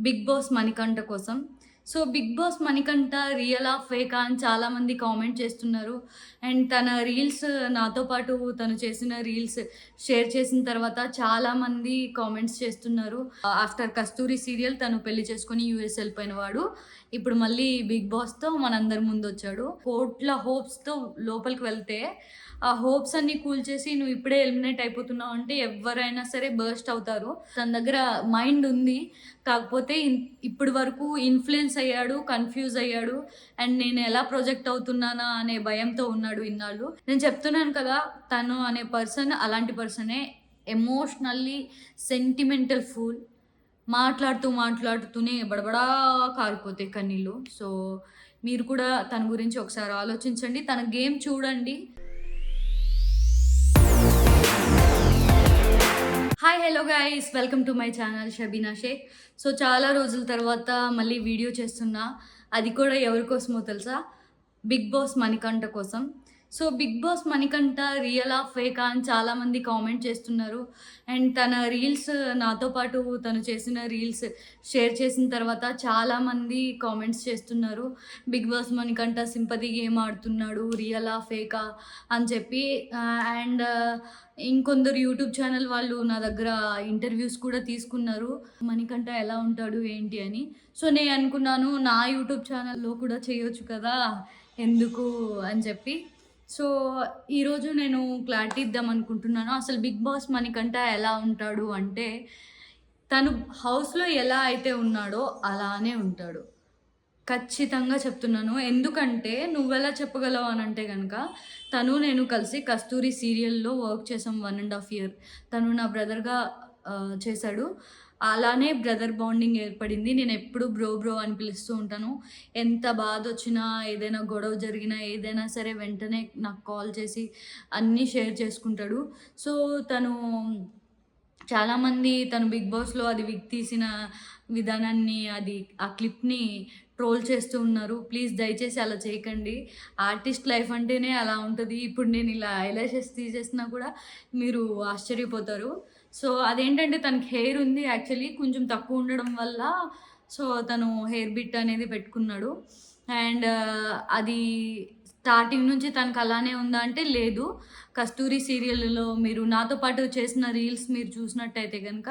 Big Boss Manikanta కోసం. So Bigg Boss Manikanta real of ఫేకా అని చాలామంది కామెంట్ చేస్తున్నారు. అండ్ తన రీల్స్ నాతో పాటు తను చేసిన రీల్స్ షేర్ చేసిన తర్వాత చాలామంది కామెంట్స్ చేస్తున్నారు. Uh, ఆఫ్టర్ కస్తూరి సీరియల్ తను పెళ్ళి చేసుకొని యూఎస్ వెళ్ళిపోయిన వాడు. ఇప్పుడు మళ్ళీ బిగ్ బాస్తో మనందరి ముందు వచ్చాడు కోట్ల హోప్స్తో లోపలికి వెళ్తే ఆ హోప్స్ అన్ని కూల్ చేసి నువ్వు ఇప్పుడే ఎలిమినేట్ అయిపోతున్నావు అంటే ఎవరైనా సరే బర్స్ట్ అవుతారు. తన దగ్గర మైండ్ ఉంది. కాకపోతే ఇప్పుడు ఇప్పటి వరకు ఇన్ఫ్లుయెన్స్ అయ్యాడు కన్ఫ్యూజ్ అయ్యాడు. అండ్ నేను ఎలా ప్రొజెక్ట్ అవుతున్నానా అనే భయంతో ఉన్నాడు ఇన్నాళ్ళు. నేను చెప్తున్నాను కదా తను అనే పర్సన్ అలాంటి పర్సనే ఎమోషనల్లీ సెంటిమెంటల్ ఫూల్. మాట్లాడుతూ మాట్లాడుతూనే బడబడా కారిపోతాయి కన్నీళ్ళు. సో మీరు కూడా తన గురించి ఒకసారి ఆలోచించండి. తన గేమ్ చూడండి. Hi hello guys welcome to my channel Shabeena Shaik so చాలా రోజుల తర్వాత మళ్ళీ వీడియో చేస్తున్నా. అది కూడా ఎవరి కోసమో తెలుసా? బిగ్ బాస్ మణికంఠ కోసం. So Bigg Boss Manikanta real of ఫేకా అని చాలామంది కామెంట్ చేస్తున్నారు. అండ్ తన రీల్స్ నాతో పాటు తను చేసిన రీల్స్ షేర్ చేసిన తర్వాత చాలామంది కామెంట్స్ చేస్తున్నారు. Bigg Boss Manikanta sympathy game ఆడుతున్నాడు? రియల్ ఆఫ్ ఫేకా అని చెప్పి అండ్ ఇంకొందరు యూట్యూబ్ ఛానల్ వాళ్ళు నా దగ్గర ఇంటర్వ్యూస్ కూడా తీసుకున్నారు. మణికంఠ ఎలా ఉంటాడు ఏంటి అని. సో నేను అనుకున్నాను నా యూట్యూబ్ ఛానల్లో కూడా చేయొచ్చు కదా ఎందుకు అని చెప్పి. సో ఈరోజు నేను క్లారిటీ ఇద్దాం అనుకుంటున్నాను అసలు బిగ్ బాస్ మనకంటా ఎలా ఉంటాడు అంటే తను హౌస్లో ఎలా అయితే ఉన్నాడో అలానే ఉంటాడు. ఖచ్చితంగా చెప్తున్నాను. ఎందుకంటే నువ్వెలా చెప్పగలవు అని అంటే కనుక తను నేను కలిసి కస్తూరి సీరియల్లో వర్క్ చేసాం వన్ అండ్ హాఫ్ ఇయర్. తను నా బ్రదర్గా చేశాడు. అలానే బ్రదర్ బాండింగ్ ఏర్పడింది. నేను ఎప్పుడు బ్రో బ్రో అని పిలుస్తూ ఉంటాను. ఎంత బాధ వచ్చినా ఏదైనా గొడవ జరిగినా ఏదైనా సరే వెంటనే నాకు కాల్ చేసి అన్నీ షేర్ చేసుకుంటాడు. సో తను చాలామంది తను బిగ్ బాస్లో అది విక్ తీసిన విధానాన్ని అది ఆ క్లిప్ని ట్రోల్ చేస్తూ ఉన్నారు. ప్లీజ్ దయచేసి అలా చేయకండి. ఆర్టిస్ట్ లైఫ్ అంటేనే అలా ఉంటుంది. ఇప్పుడు నేను ఇలా ఐలాషెస్ తీసేసినా కూడా మీరు ఆశ్చర్యపోతారు. సో అదేంటంటే తనకి హెయిర్ ఉంది యాక్చువల్లీ కొంచెం తక్కువ ఉండడం వల్ల సో తను హెయిర్ బిట్ అనేది పెట్టుకున్నాడు. అండ్ uh, అది స్టార్టింగ్ నుంచి తనకు అలానే ఉందా అంటే లేదు. కస్తూరి సీరియల్లో మీరు నాతో పాటు చేసిన రీల్స్ మీరు చూసినట్టయితే కనుక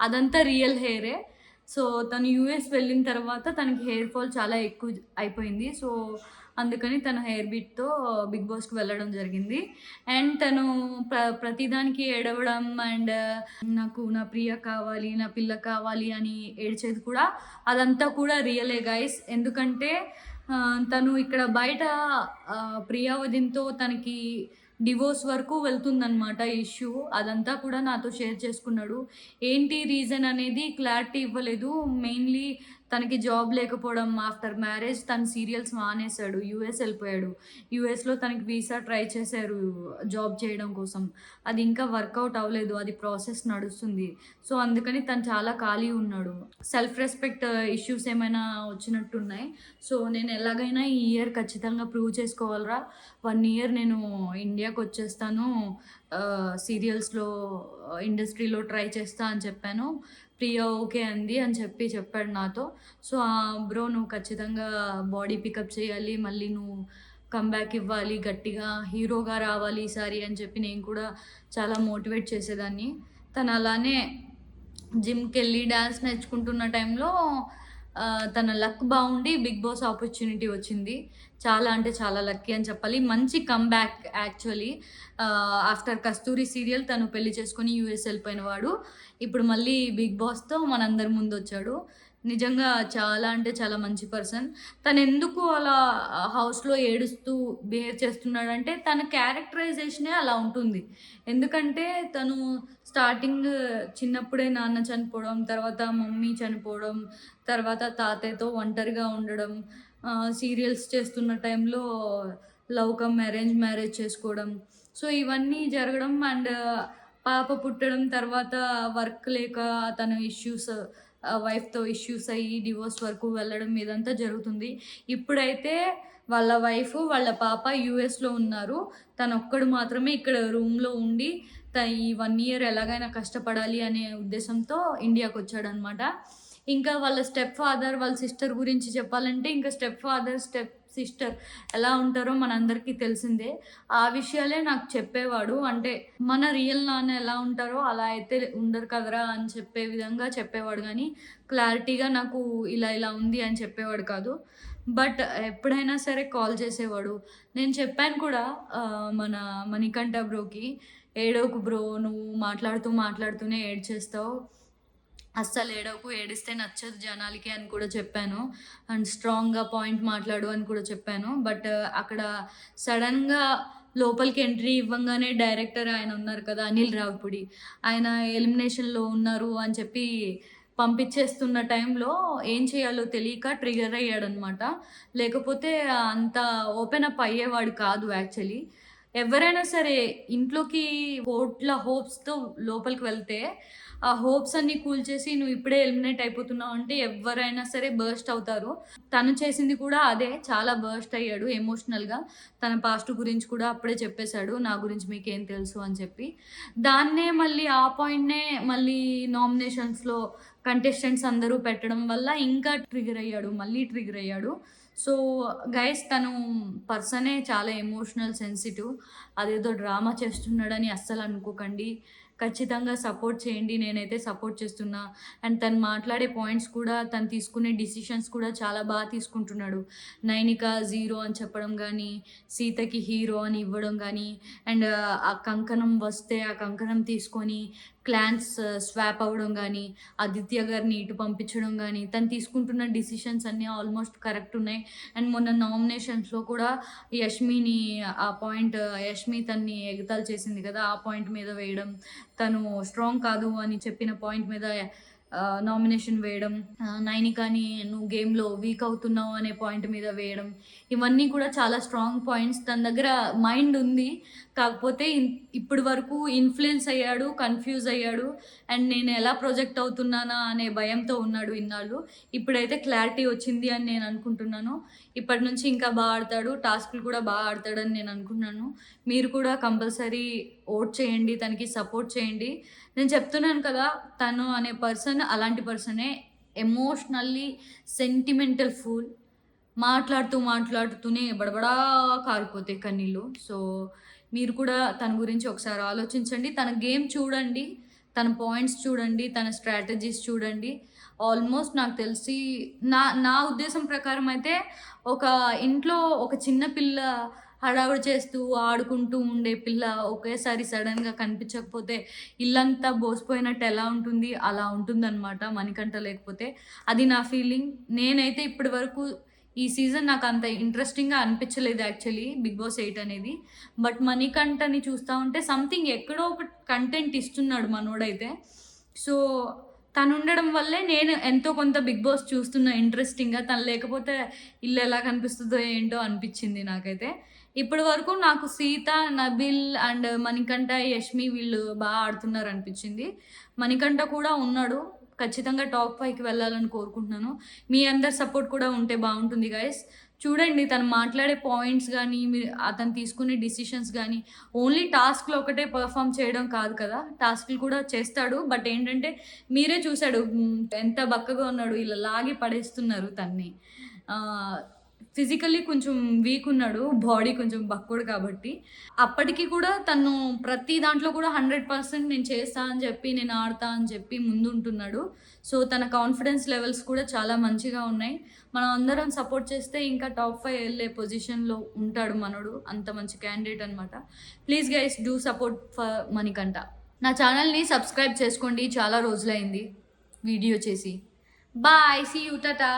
అదంతా రియల్ హెయిరే సో తను యూఎస్ వెళ్ళిన తర్వాత తనకి హెయిర్ ఫాల్ చాలా ఎక్కువ అయిపోయింది. సో అందుకని తన హెయిర్ బిట్తో బిగ్ బాస్కి వెళ్ళడం జరిగింది. అండ్ తను ప్ర ప్రతిదానికి ఏడవడం అండ్ నాకు నా ప్రియ కావాలి నా పిల్ల కావాలి అని ఏడ్చేది కూడా అదంతా కూడా రియలే గైస్ ఎందుకంటే తను ఇక్కడ బయట ఆ, తనకి డివోర్స్ వరకు వెళ్తుందనమాట ఇష్యూ. అదంతా కూడా నాతో షేర్ చేసుకున్నాడు. ఏంటి రీజన్ అనేది క్లారిటీ ఇవ్వలేదు. మెయిన్లీ తనకి జాబ్ లేకపోవడం ఆఫ్టర్ మ్యారేజ్ తను సీరియల్స్ మానేశాడు యూఎస్ వెళ్ళిపోయాడు. యూఎస్లో తనకి వీసా ట్రై చేశారు జాబ్ చేయడం కోసం. అది ఇంకా వర్కౌట్ అవ్వలేదు అది ప్రాసెస్ నడుస్తుంది. సో అందుకని తను చాలా ఖాళీ ఉన్నాడు. సెల్ఫ్ రెస్పెక్ట్ ఇష్యూస్ ఏమైనా వచ్చినట్టున్నాయి. సో నేను ఎలాగైనా ఈ ఇయర్ ఖచ్చితంగా ప్రూవ్ చేసుకోవాలరా. వన్ ఇయర్ నేను ఇండియాకి వచ్చేస్తాను. సీరియల్స్లో ఇండస్ట్రీలో ట్రై చేస్తా అని చెప్పాను. ప్రియా ఓకే అంది అని చెప్పి చెప్పాడు నాతో. సో బ్రో నువ్వు ఖచ్చితంగా బాడీ పికప్ చేయాలి మళ్ళీ నువ్వు కంబ్యాక్ ఇవ్వాలి గట్టిగా హీరోగా రావాలి ఈసారి అని చెప్పి నేను కూడా చాలా మోటివేట్ చేసేదాన్ని. తను అలానే జిమ్కి వెళ్ళి డ్యాన్స్ నేర్చుకుంటున్న టైంలో తన లక్ బాగుండి బిగ్ బాస్ ఆపర్చునిటీ వచ్చింది. చాలా అంటే చాలా లక్కీ అని చెప్పాలి. మంచి comeback actually after Kasturi serial తను పెళ్ళి చేసుకొని యూఎస్ వెళ్ళిపోయిన వాడు ఇప్పుడు మళ్ళీ బిగ్ బాస్తో మనందరి ముందు వచ్చాడు నిజంగా చాలా అంటే చాలా మంచి పర్సన్. తను ఎందుకు అలా హౌస్లో ఏడుస్తూ బిహేవ్ చేస్తున్నాడంటే తన క్యారెక్టరైజేషనే అలా ఉంటుంది. ఎందుకంటే తను స్టార్టింగ్ చిన్నప్పుడే నాన్న చనిపోవడం తర్వాత మమ్మీ చనిపోవడం తర్వాత తాతయ్యతో ఒంటరిగా ఉండడం సీరియల్స్ చేస్తున్న టైంలో లవ్ కమ్ అరేంజ్ మ్యారేజ్ చేసుకోవడం. సో ఇవన్నీ జరగడం అండ్ పాప పుట్టడం తర్వాత వర్క్ లేక తన ఇష్యూస్ వైఫ్తో ఇష్యూస్ అయ్యి డివోర్స్ వరకు వెళ్ళడం ఇదంతా జరుగుతుంది. ఇప్పుడైతే వాళ్ళ వైఫ్ వాళ్ళ పాప యూఎస్లో ఉన్నారు. తను ఒక్కడు మాత్రమే ఇక్కడ రూమ్లో ఉండి త ఈ వన్ ఇయర్ ఎలాగైనా కష్టపడాలి అనే ఉద్దేశంతో ఇండియాకి వచ్చాడనమాట. ఇంకా వాళ్ళ స్టెప్ ఫాదర్ వాళ్ళ సిస్టర్ గురించి చెప్పాలంటే ఇంకా స్టెప్ ఫాదర్ స్టెప్ సిస్టర్ ఎలా ఉంటారో మనందరికీ తెలిసిందే. ఆ విషయాలే నాకు చెప్పేవాడు. అంటే మన రియల్ నాన్న ఎలా ఉంటారో అలా అయితే ఉండరు కదరా అని చెప్పే విధంగా చెప్పేవాడు. కానీ క్లారిటీగా నాకు ఇలా ఇలా ఉంది అని చెప్పేవాడు కాదు. బట్ ఎప్పుడైనా సరే కాల్ చేసేవాడు. నేను చెప్పాను కూడా మన మణికంఠ బ్రోకి ఏడోకు బ్రో నువ్వు మాట్లాడుతూ మాట్లాడుతూనే ఏడ్ చేస్తావు అస్సలు ఏడవకు ఏడిస్తే నచ్చదు జనాలకి అని కూడా చెప్పాను. అండ్ స్ట్రాంగ్గా పాయింట్ మాట్లాడు అని కూడా చెప్పాను. బట్ అక్కడ సడన్గా లోపలికి ఎంట్రీ ఇవ్వంగానే డైరెక్టర్ ఆయన ఉన్నారు కదా అనిల్ రావుపుడి. ఆయన ఎలిమినేషన్లో ఉన్నారు అని చెప్పి పంపించేస్తున్న టైంలో ఏం చేయాలో తెలియక ట్రిగర్ అయ్యాడనమాట. లేకపోతే అంత ఓపెన్ అప్ అయ్యేవాడు కాదు యాక్చువల్లీ. ఎవరైనా సరే ఇంట్లోకి ఓట్ల హోప్స్తో లోపలికి వెళ్తే ఆ హోప్స్ అన్ని కూల్ చేసి నువ్వు ఇప్పుడే ఎలిమినేట్ అయిపోతున్నావు అంటే ఎవరైనా సరే బర్స్ట్ అవుతారు. తను చేసింది కూడా అదే చాలా బర్స్ట్ అయ్యాడు ఎమోషనల్గా తన పాస్ట్ గురించి కూడా అప్పుడే చెప్పేశాడు నా గురించి మీకేం తెలుసు అని చెప్పి. దాన్నే మళ్ళీ ఆ పాయింట్నే మళ్ళీ నామినేషన్స్లో కంటెస్టెంట్స్ అందరూ పెట్టడం వల్ల ఇంకా ట్రిగర్ అయ్యాడు మళ్ళీ ట్రిగర్ అయ్యాడు. సో గైస్ తను పర్సనే చాలా ఎమోషనల్ సెన్సిటివ్ అదేదో డ్రామా చేస్తున్నాడని అస్సలు అనుకోకండి. ఖచ్చితంగా సపోర్ట్ చేయండి. నేనైతే సపోర్ట్ చేస్తున్నా. అండ్ తను మాట్లాడే పాయింట్స్ కూడా తను తీసుకునే డిసిషన్స్ కూడా చాలా బాగా తీసుకుంటున్నాడు. నైనిక జీరో అని చెప్పడం కానీ సీతకి హీరో అని ఇవ్వడం కానీ అండ్ ఆ కంకణం వస్తే ఆ కంకణం తీసుకొని క్లాన్స్ uh, స్వాప్ అవ్వడం కానీ ఆదిత్య గారిని ఇటు పంపించడం కానీ తను తీసుకుంటున్న డిసిషన్స్ అన్నీ ఆల్మోస్ట్ కరెక్ట్ ఉన్నాయి. అండ్ మొన్న నామినేషన్స్లో కూడా యష్మిని ఆ పాయింట్ యష్మి తన్ని ఎగతాలు చేసింది కదా ఆ పాయింట్ మీద వేయడం తను స్ట్రాంగ్ కాదు అని చెప్పిన పాయింట్ మీద నామినేషన్ వేయడం నైనికాని నువ్వు గేమ్లో వీక్ అవుతున్నావు అనే పాయింట్ మీద వేయడం ఇవన్నీ కూడా చాలా స్ట్రాంగ్ పాయింట్స్ తన దగ్గర మైండ్ ఉంది. కాకపోతే ఇప్పటి వరకు ఇన్ఫ్లుయెన్స్ అయ్యాడు కన్ఫ్యూజ్ అయ్యాడు. అండ్ నేను ఎలా ప్రొజెక్ట్ అవుతున్నానా అనే భయంతో ఉన్నాడు ఇన్నాళ్ళు. ఇప్పుడైతే క్లారిటీ వచ్చింది అని నేను అనుకుంటున్నాను. ఇప్పటి నుంచి ఇంకా బాగా ఆడతాడు టాస్క్లు కూడా బాగా ఆడతాడని నేను అనుకున్నాను. మీరు కూడా కంపల్సరీ ఓట్ చేయండి తనకి సపోర్ట్ చేయండి. నేను చెప్తున్నాను కదా తను అనే పర్సన్ అలాంటి పర్సనే ఎమోషనల్లీ సెంటిమెంటల్ ఫుల్ మాట్లాడుతూ మాట్లాడుతూనే బడబడా కారిపోతాయి కన్నీళ్ళు. సో మీరు కూడా తన గురించి ఒకసారి ఆలోచించండి. తన గేమ్ చూడండి తన పాయింట్స్ చూడండి తన స్ట్రాటజీస్ చూడండి. ఆల్మోస్ట్ నాకు తెలిసి నా నా ఉద్దేశం ప్రకారం అయితే ఒక ఇంట్లో ఒక చిన్న పిల్ల హడావుడి చేస్తూ ఆడుకుంటూ ఉండే పిల్ల ఒకేసారి సడన్గా కనిపించకపోతే ఇల్లంతా బోసిపోయినట్టు ఎలా ఉంటుంది? అలా ఉంటుందన్నమాట మణికంఠ లేకపోతే. అది నా ఫీలింగ్. నేనైతే ఇప్పటి వరకు ఈ సీజన్ నాకు అంత ఇంట్రెస్టింగ్గా అనిపించలేదు యాక్చువల్లీ బిగ్ బాస్ ఎయిట్ అనేది. బట్ మణికంఠని చూస్తూ ఉంటే సంథింగ్ ఎక్కడో ఒక కంటెంట్ ఇస్తున్నాడు మనోడైతే. సో తను ఉండడం వల్లే నేను ఎంతో కొంత బిగ్ బాస్ చూస్తున్నా ఇంట్రెస్టింగ్గా తను లేకపోతే ఇల్లు ఎలా కనిపిస్తుందో ఏంటో అనిపించింది నాకైతే. ఇప్పటి వరకు నాకు సీత నబిల్ అండ్ మణికంఠ యష్మి వీళ్ళు బాగా ఆడుతున్నారు అనిపించింది. మణికంఠ కూడా ఉన్నాడు. ఖచ్చితంగా టాప్ ఫైవ్కి వెళ్ళాలని కోరుకుంటున్నాను. మీ అందరి సపోర్ట్ కూడా ఉంటే బాగుంటుంది గైస్ చూడండి తను మాట్లాడే పాయింట్స్ కానీ మీరు అతను తీసుకునే డిసిషన్స్ కానీ ఓన్లీ టాస్క్లు ఒకటే పర్ఫామ్ చేయడం కాదు కదా. టాస్క్లు కూడా చేస్తాడు. బట్ ఏంటంటే మీరే చూశాడు ఎంత బక్కగా ఉన్నాడు ఇలా లాగి పడేస్తున్నారు తన్ని. ఫిజికల్లీ కొంచెం వీక్ ఉన్నాడు బాడీ కొంచెం బక్కుడు కాబట్టి. అప్పటికి కూడా తను ప్రతి దాంట్లో కూడా హండ్రెడ్ పర్సెంట్ నేను చేస్తా అని చెప్పి నేను ఆడతా అని చెప్పి ముందుంటున్నాడు. సో తన కాన్ఫిడెన్స్ లెవెల్స్ కూడా చాలా మంచిగా ఉన్నాయి. మనం అందరం సపోర్ట్ చేస్తే ఇంకా టాప్ ఫైవ్ వెళ్ళే పొజిషన్లో ఉంటాడు మనోడు. అంత మంచి క్యాండిడేట్ అనమాట please guys do support for Manikanta నా ఛానల్ని సబ్స్క్రైబ్ చేసుకోండి. చాలా రోజులైంది వీడియో చేసి. Bye see you tata